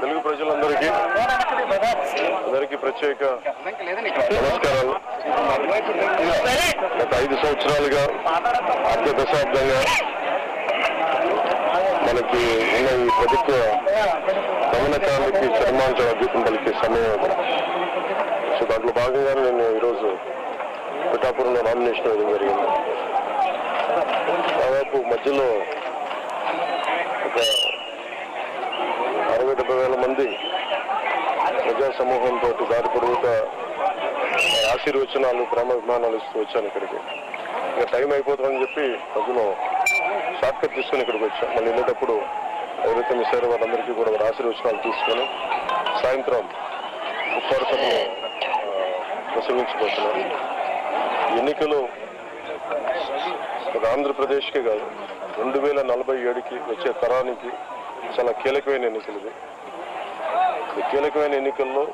తెలుగు ప్రజలందరికీ అందరికీ ప్రత్యేక నమస్కారాలు. గత ఐదు సంవత్సరాలుగా అర్ధ దశాబ్దంగా మనకి ఉన్న ఈ ప్రభుత్వ గమనకానికి సన్మానించ అద్భుతం పలికే సమయం. సో దాంట్లో భాగంగా నేను ఈరోజు పిఠాపురంలో నామినేషన్ వేయడం జరిగింది. దాదాపు మధ్యలో ఒక అరవై డెబ్బై వేల మంది ప్రజా సమూహంతో దారి పొరుగుతా ఆశీర్వచనాలు ప్రేమాభిమానాలు ఇస్తూ వచ్చాను ఇక్కడికి. ఇంకా టైం అయిపోతుందని చెప్పి ప్రజలు షార్ట్ కట్ తీసుకొని ఇక్కడికి వచ్చాం మళ్ళీ వెళ్ళేటప్పుడు ఎవరైతే మిస్ అయ్యారో వాళ్ళందరికీ కూడా వారి ఆశీర్వచనాలు తీసుకొని సాయంత్రం ఉప్పాడు సభలో ప్రసంగించబోతున్నాను. ఎన్నికలు ఒక ఆంధ్రప్రదేశ్కే కాదు రెండు వేల నలభై ఏడుకి వచ్చే తరానికి చాలా కీలకమైన ఎన్నికలు ఇది. ఈ కీలకమైన ఎన్నికల్లో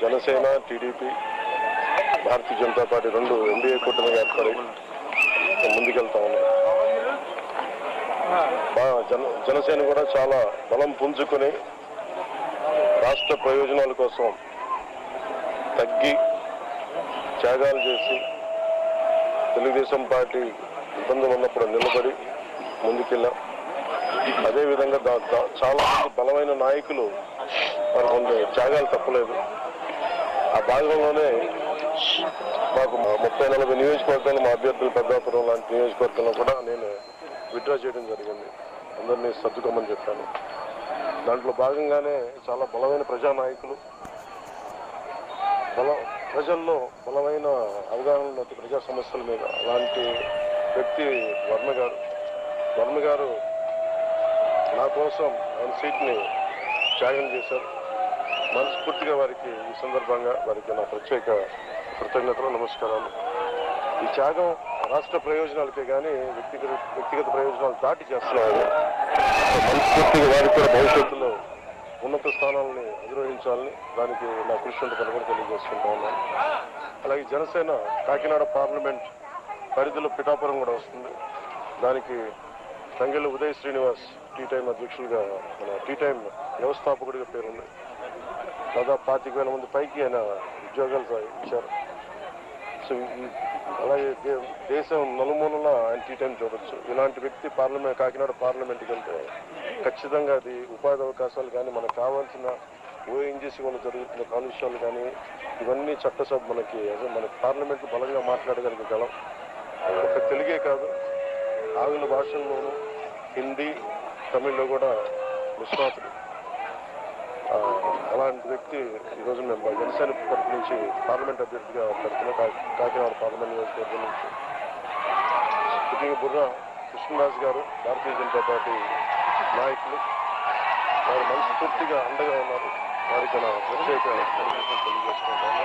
జనసేన టీడీపీ భారతీయ జనతా పార్టీ రెండు ఎన్డీఏ కూటమి ఏర్పడి ముందుకెళ్తా ఉన్నాయి జన జనసేన కూడా చాలా బలం పుంజుకొని రాష్ట్ర ప్రయోజనాల కోసం తగ్గి త్యాగాలు చేసి తెలుగుదేశం పార్టీ ఇబ్బందులు ఉన్నప్పుడు నిలబడి ముందుకెళ్ళాం. అదేవిధంగా దా- దా- చాలా మంది బలమైన నాయకులు వారి కొంత త్యాగాలు తప్పలేదు. ఆ భాగంలోనే మాకు మా ముప్పై నలభై నియోజకవర్గాలు మా అభ్యర్థులు పెద్దాపురం లాంటి నియోజకవర్గంలో కూడా నేను విత్డ్రా చేయడం జరిగింది. అందరినీ సర్దుకోమని చెప్పాను. దాంట్లో భాగంగానే చాలా బలమైన ప్రజానాయకులు బల ప్రజల్లో బలమైన అవగాహన ప్రజా సమస్యల మీద అలాంటి వ్యక్తి వర్మ గారు. వర్మ గారు నా కోసం ఆయన సీట్ని త్యాగం చేశారు. మనస్ఫూర్తిగా వారికి ఈ సందర్భంగా వారికి నా ప్రత్యేక కృతజ్ఞతలు నమస్కారాలు. ఈ త్యాగం రాష్ట్ర ప్రయోజనాలకే కానీ వ్యక్తిగత వ్యక్తిగత ప్రయోజనాలు దాటి చేస్తున్నారు మనస్ఫూర్తిగా వారికి కూడా భవిష్యత్తులో ఉన్నత స్థానాలని అధిరోహించాలని దానికి నా కృషి ఉంటుందని కూడా తెలియజేసుకుంటా ఉన్నాను. అలాగే జనసేన కాకినాడ పార్లమెంట్ పరిధిలో పిఠాపురం కూడా వస్తుంది. దానికి తంగెళ్ళ ఉదయ్ శ్రీనివాస్ టీ టైం అధ్యక్షులుగా మన టీ టైం వ్యవస్థాపకుడిగా పేరుంది. దాదాపు పాతిక వేల మంది పైకి ఆయన ఉద్యోగాలు ఇచ్చారు. సో అలాగే దేశం నలుమూలన ఆయన టీ టైం చూడొచ్చు. ఇలాంటి వ్యక్తి పార్లమెంట్ కాకినాడ పార్లమెంట్కి వెళ్తే ఖచ్చితంగా అది ఉపాధి అవకాశాలు కానీ మనకు కావాల్సిన ఓఎన్జీసీ వల్ల జరుగుతున్న కాలుష్యాలు కానీ ఇవన్నీ చట్టసభ మనకి మన పార్లమెంట్ బలంగా మాట్లాడగలిగే గలం ఒక తెలుగే కాదు. ఆంగ్ల భాషల్లోనూ హిందీ తమిళ్ళో కూడా నిష్ణాతుడు అలాంటి వ్యక్తి ఈరోజు మేము జనసేన తరఫు నుంచి పార్లమెంట్ అభ్యర్థిగా పెడుతున్న కాకినాడ పార్లమెంట్ నియోజకవర్గం నుంచి స్పీకింగ్ బుర్ర కృష్ణరాజు గారు భారతీయ జనతా పార్టీ నాయకులు. వారు మనస్ఫూర్తిగా అండగా ఉన్నారు. వారికి నా ప్రత్యేక అభినందనలు తెలియజేసుకుంటాను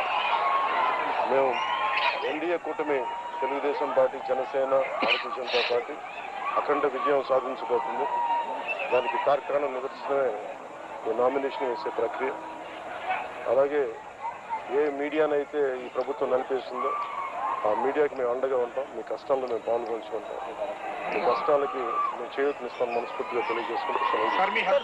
మేము ఎన్డీఏ కూటమి తెలుగుదేశం పార్టీ జనసేన భారతీయ జనతా పార్టీ అఖండ విజయం సాధించబోతుంది. దానికి తార్కాణం నిదర్శనమే ఈ నామినేషన్ వేసే ప్రక్రియ. అలాగే ఏ మీడియానైతే ఈ ప్రభుత్వం నడిపేస్తుందో ఆ మీడియాకి మేము అండగా ఉంటాం. మీ కష్టాల్లో మేము పాల్గొంచుకుంటాం మీ కష్టాలకి మేము చేయూతనిస్తాం మనస్ఫూర్తిగా తెలియజేసుకుంటాం